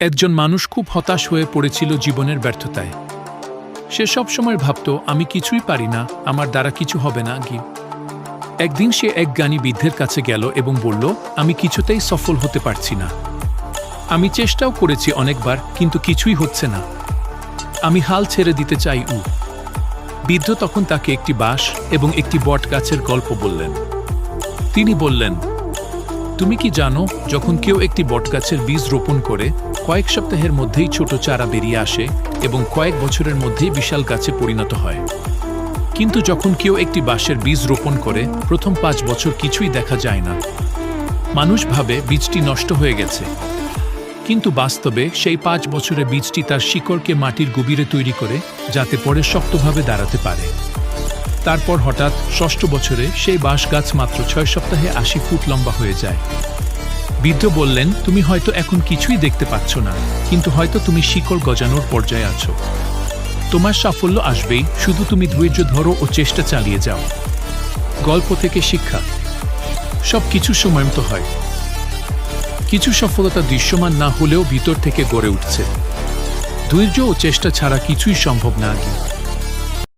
একজন মানুষ খুব হতাশ হয়ে পড়েছিল জীবনের ব্যর্থতায়। সে সব সময় ভাবত, আমি কিছুই পারি না, আমার দ্বারা কিছু হবে না গি একদিন সে এক জ্ঞানী বৃদ্ধের কাছে গেল এবং বলল, আমি কিছুতেই সফল হতে পারছি না। আমি চেষ্টাও করেছি অনেকবার, কিন্তু কিছুই হচ্ছে না। আমি হাল ছেড়ে দিতে চাই উ বৃদ্ধ তখন তাকে একটি বাঁশ এবং একটি বট গাছের গল্প বললেন। তিনি বললেন তুমি কি জানো, যখন কেউ একটি বটগাছের বীজ রোপণ করে, কয়েক সপ্তাহের মধ্যেই ছোট চারা বেরিয়ে আসে এবং কয়েক বছরের মধ্যেই বিশাল গাছে পরিণত হয়। কিন্তু যখন কেউ একটি বাঁশের বীজ রোপণ করে, প্রথম পাঁচ বছর কিছুই দেখা যায় না। মানুষ ভাবে বীজটি নষ্ট হয়ে গেছে। কিন্তু বাস্তবে সেই পাঁচ বছরে বীজটি তার শিকড়কে মাটির গভীরে তৈরি করে, যাতে পরে শক্তভাবে দাঁড়াতে পারে। তারপর হঠাৎ ষষ্ঠ বছরে সেই বাঁশ গাছ মাত্র ছয় সপ্তাহে আশি ফুট লম্বা হয়ে যায়। বৃদ্ধ বললেন, তুমি হয়তো এখন কিছুই দেখতে পাচ্ছ না, কিন্তু হয়তো তুমি শিকড় গজানোর পর্যায়ে আছো। তোমার সাফল্য আসবেই, শুধু তুমি ধৈর্য ধরো ও চেষ্টা চালিয়ে যাও। গল্প থেকে শিক্ষা। সব কিছু সময়মতো হয়। কিছু সফলতা দৃশ্যমান না হলেও ভিতর থেকে গড়ে উঠছে। ধৈর্য ও চেষ্টা ছাড়া কিছুই সম্ভব না আগে।